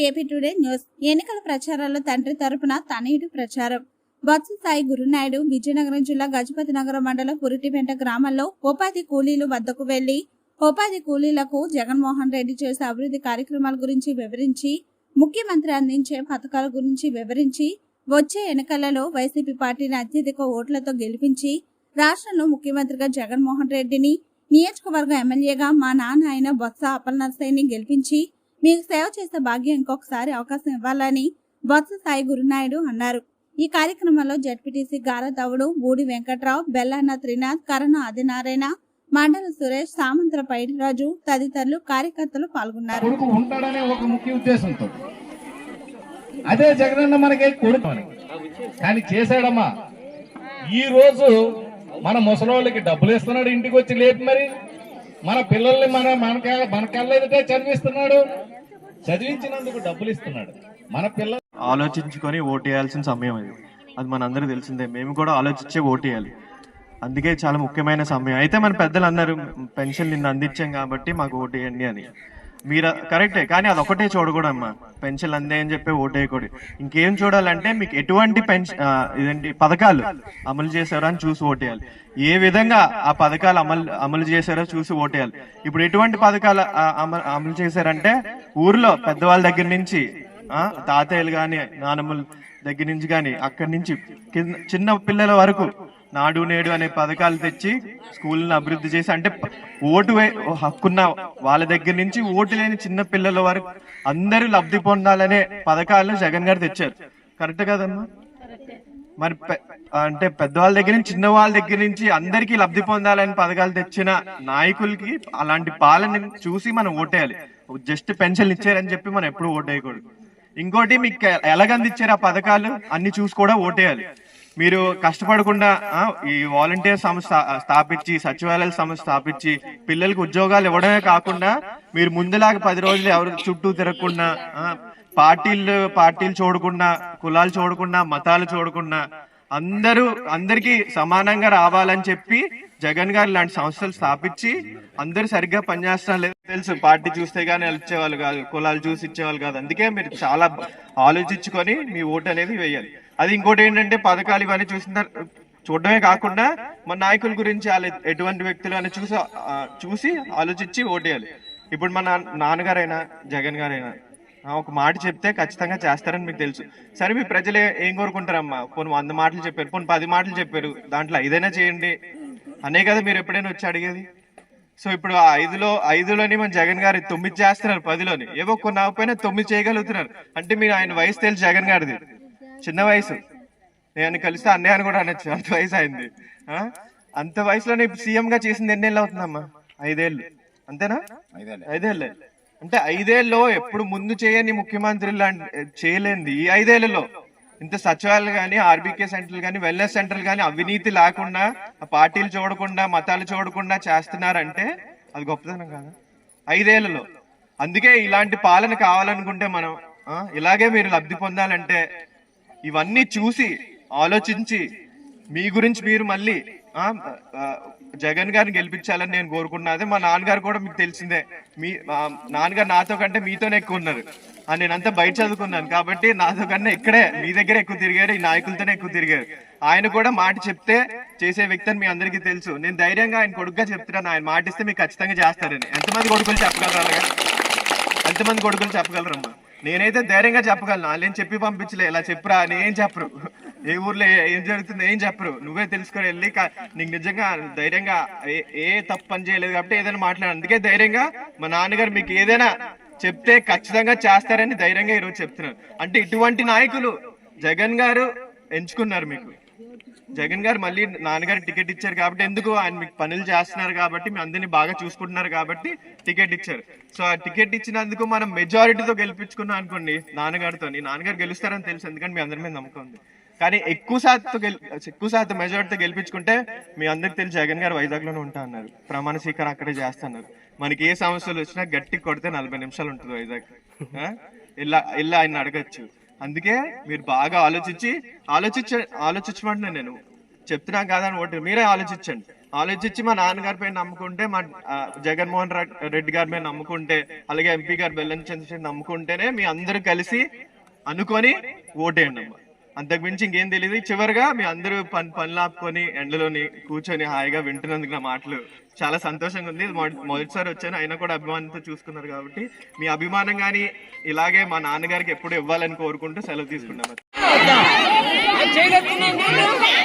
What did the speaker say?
AP today news. ఎన్నికల ప్రచారాల్లో తండ్రి తరపున తనయుడు ప్రచారం. బొత్స సాయి గురునాయుడు విజయనగరం జిల్లా గజపతి నగరం మండలం పురిటిపెంట గ్రామంలో ఉపాధి కూలీలు వద్దకు వెళ్ళి ఉపాధి కూలీలకు జగన్మోహన్ రెడ్డి చేసే అభివృద్ధి కార్యక్రమాల గురించి వివరించి ముఖ్యమంత్రి అందించే పథకాల గురించి వివరించి వచ్చే ఎన్నికలలో వైసీపీ పార్టీని అత్యధిక ఓట్లతో గెలిపించి రాష్ట్రంలో ముఖ్యమంత్రిగా జగన్మోహన్ రెడ్డిని నియోజకవర్గ ఎమ్మెల్యేగా మా నాన్న అయిన బొత్స అప్పలనరసయ్యని గెలిపించి మీకు సేవ చేసే భాగ్యం ఇంకొకసారి అవకాశం ఇవ్వాలని బొత్స సాయి గురునాయుడు అన్నారు. ఈ కార్యక్రమంలో జడ్పీటీసీ గారదవుడు బూడి వెంకట్రావు బెల్లన్న త్రినాథ్ కరణ ఆదినారాయణ మండల సురేష్ సామంత్ర పైడిరాజు తదితరులు కార్యకర్తలు పాల్గొన్నారు. కొడుకు ఉంటాడనే ఒక ముఖ్య ఉద్దేశంతో. అదే జగనన్న మనకి కొడుకు. కానీ చేశాడమ్మా. ఈ రోజు మన ముసలోళ్ళకి డబ్బులు ఇస్తున్నాడు ఇంటికి వచ్చి లేపి మరి. మన పిల్లల్ని మన మనక మన కళ్ళెదుటే చదివిస్తున్నాడు. చదివించినందుకు డబ్బులు ఇస్తున్నాడు. మన పిల్లలు ఆలోచించుకొని ఓటు సమయం అది అది మనందరికీ తెలిసిందే. మేము కూడా ఆలోచించే ఓటేయాలి అందుకే చాలా ముఖ్యమైన సమయం. అయితే మన పెద్దలు అన్నారు పెన్షన్ నిన్న అందించాం కాబట్టి మాకు ఓటు అని. మీరు కరెక్టే కానీ అది ఒకటే చూడకూడమ్మా పెన్షన్ అందే అని చెప్పి ఓటు వేయకూడదు. ఇంకేం చూడాలంటే మీకు ఎటువంటి పెన్షన్ ఇదేంటి పథకాలు అమలు చేశారో అని చూసి ఓటేయాలి ఏ విధంగా ఆ పథకాలు అమలు అమలు చేశారో చూసి ఓటేయాలి ఇప్పుడు ఎటువంటి పథకాలు అమలు చేశారంటే ఊర్లో పెద్దవాళ్ళ దగ్గర నుంచి తాతయ్యలు కానీ నానమ్మల దగ్గర నుంచి కానీ అక్కడి నుంచి కింద చిన్న పిల్లల వరకు నాడు నేడు అనే పథకాలు తెచ్చి స్కూల్ని అభివృద్ధి చేసి అంటే ఓటు వే- హక్కున్న వాళ్ళ దగ్గర నుంచి ఓటు లేని చిన్న పిల్లల వరకు అందరూ లబ్ధి పొందాలనే పథకాలను జగన్ గారు తెచ్చారు. కరెక్ట్ కదమ్మా? మరి పె- అంటే పెద్దవాళ్ళ దగ్గర నుంచి చిన్న వాళ్ళ దగ్గర నుంచి అందరికీ లబ్ధి పొందాలని పథకాలు తెచ్చిన నాయకులకి అలాంటి పాలన చూసి మనం ఓటేయాలి. జస్ట్ పెన్షన్ ఇచ్చారని చెప్పి మనం ఎప్పుడు ఓటేయకూడదు. ఇంకోటి మీకు ఎలాగందిచ్చారు ఆ పథకాలు? అన్ని చూసి కూడా ఓటేయాలి. మీరు కష్టపడకుండా ఈ వాలంటీర్ సంస్థ స్థాపించి సచివాలయాల సంస్థ స్థాపించి పిల్లలకు ఉద్యోగాలు ఇవ్వడమే కాకుండా మీరు ముందులాగా పది రోజులు ఎవరు చుట్టూ తిరగకుండా పార్టీలు పార్టీలు చూడకుండా కులాలు చూడకుండా మతాలు చూడకుండా అందరూ అందరికీ సమానంగా రావాలని చెప్పి జగన్ గారు లాంటి సంస్థలు స్థాపించి అందరూ సరిగ్గా పనిచేస్తున్నారు తెలుసు పార్టీ చూస్తే గానీ ఇచ్చేవాళ్ళు కాదు కులాలు చూసి ఇచ్చేవాళ్ళు కాదు. అందుకే మీరు చాలా ఆలోచించుకొని మీ ఓటు అనేది వేయాలి. అది ఇంకోటి ఏంటంటే పథకాలు ఇవన్నీ చూసిన చూడడమే కాకుండా మన నాయకుల గురించి వాళ్ళు ఎటువంటి వ్యక్తులు అని చూసి చూసి ఆలోచించి ఓటేయాలి. ఇప్పుడు మన నాన్నగారైనా జగన్ గారైనా ఒక మాట చెప్తే ఖచ్చితంగా చేస్తారని మీకు తెలుసు. సరే మీ ప్రజలు ఏం కోరుకుంటారమ్మా? కొన్ని వంద మాటలు చెప్పారు కొన్ని పది మాటలు చెప్పారు దాంట్లో ఐదైనా చేయండి. అనే కదా మీరు ఎప్పుడైనా వచ్చి అడిగేది? సో ఇప్పుడు ఆ ఐదులో ఐదులోని మన జగన్ గారు తొమ్మిది చేస్తున్నారు పదిలోని. ఏవో కొన్ని ఆగిపోయినా తొమ్మిది చేయగలుగుతున్నారు. అంటే మీరు ఆయన వయసు తెలుసు జగన్ గారిది. చిన్న వయసు. నేను కలిస్తే అన్నయ్య అని కూడా అనొచ్చు. అంత వయసు అయింది? అంత వయసులోనే సీఎం గా చేసింది ఎన్నేళ్ళు అవుతుందమ్మా? ఐదేళ్ళు. అంతేనా? ఐదేళ్ళే. అంటే ఐదేళ్ళలో ఎప్పుడు ముందు చేయని ముఖ్యమంత్రి లాంటి చేయలేంది ఈ ఐదేళ్ళలో ఇంత సచివాలయాలు కానీ ఆర్బీకే సెంటర్లు కానీ వెల్నెస్ సెంటర్లు కానీ అవినీతి లేకుండా పార్టీలు చూడకుండా మతాలు చూడకుండా చేస్తున్నారంటే అది గొప్పతనం కాదా? ఐదేళ్ళలో. అందుకే ఇలాంటి పాలన కావాలనుకుంటే మనం ఇలాగే మీరు లబ్ధి పొందాలంటే ఇవన్నీ చూసి ఆలోచించి మీ గురించి మీరు మళ్ళీ జగన్ గారిని గెలిపించాలని నేను కోరుకున్నది మా నాన్నగారు కూడా మీకు తెలిసిందే. మీ నాన్నగారు నాతో కంటే మీతోనే ఎక్కువ ఉన్నారు. ఆ, నేనంతా బయట చదువుకున్నాను. కాబట్టి నాతో కన్నా ఇక్కడే మీ దగ్గర ఎక్కువ తిరిగారు. ఈ నాయకులతోనే ఎక్కువ తిరిగారు. ఆయన కూడా మాట చెప్తే చేసే వ్యక్తి అని మీ అందరికీ తెలుసు. నేను ధైర్యంగా ఆయన కొడుకుగా చెప్తున్నాను. ఆయన మాట ఇస్తే మీకు ఖచ్చితంగా చేస్తారని. ఎంతమంది కొడుకులు చెప్పగలరు ఎంతమంది కొడుకులు చెప్పగలరమ్మా? నేనైతే ధైర్యంగా చెప్పగలను. వాళ్ళేం చెప్పి పంపించలే. ఇలా చెప్పురా అని ఏం చెప్పరు. ఏ ఊర్లో ఏం జరుగుతుందో ఏం చెప్పరు. నువ్వే తెలుసుకొని వెళ్ళి నీకు నిజంగా ధైర్యంగా ఏ- ఏ తప్పు పని చేయలేదు కాబట్టి ఏదైనా మాట్లాడు. అందుకే ధైర్యంగా మా నాన్నగారు మీకు ఏదైనా చెప్తే ఖచ్చితంగా చేస్తారని ధైర్యంగా ఈరోజు చెప్తున్నారు. అంటే ఇటువంటి నాయకులు జగన్ గారు ఎంచుకున్నారు మీకు. జగన్ గారు మళ్ళీ నాన్నగారు టికెట్ ఇచ్చారు కాబట్టి ఎందుకు ఆయన మీకు పనులు చేస్తున్నారు కాబట్టి మీ అందరినీ బాగా చూసుకుంటున్నారు కాబట్టి టికెట్ ఇచ్చారు. సో ఆ టికెట్ ఇచ్చినందుకు మనం మెజారిటీతో గెలిపించుకున్నాం అనుకోండి నాన్నగారితో నాన్నగారు గెలుస్తారని తెలుసు. ఎందుకంటే మీ అందరి మీద నమ్మకం ఉంది. కానీ ఎక్కువ శాతంతో గెలి ఎక్కువ శాతం మెజారిటీతో గెలిపించుకుంటే మీ అందరికి తెలిసి జగన్ గారు వైజాగ్లోనే ఉంటా అన్నారు. ప్రమాణ స్వీకారం అక్కడే చేస్తున్నారు. మనకి ఏ సమస్యలు వచ్చినా గట్టి కొడితే నలభై నిమిషాలు ఉంటుంది వైజాగ్. ఇలా ఇలా ఆయన అడగచ్చు. అందుకే మీరు బాగా ఆలోచించి ఆలోచించ ఆలోచించమంటున్నాను నేను. చెప్తున్నా కాదని ఓటు మీరే ఆలోచించండి. ఆలోచించి మా నాన్నగారి పైన నమ్ముకుంటే మా జగన్మోహన్ రెడ్- రెడ్డి గారి మీద నమ్ముకుంటే అలాగే ఎంపీ గారు బెల్లం చంద్రశేఖర్ నమ్ముకుంటేనే మీ అందరూ కలిసి అనుకొని ఓటేయండి అమ్మా. అంతకు మించి ఇంకేం తెలియదు చివరిగా మీ అందరూ పని పనులు ఆపుకొని ఎండలోని కూర్చొని హాయిగా వింటున్నందుకు నా మాటలు చాలా సంతోషంగా ఉంది. మొదటిసారి వచ్చాను. అయినా కూడా అభిమానంతో చూసుకున్నారు కాబట్టి మీ అభిమానం కానీ ఇలాగే మా నాన్నగారికి ఎప్పుడు ఇవ్వాలని కోరుకుంటూ సెలవు తీసుకున్నాను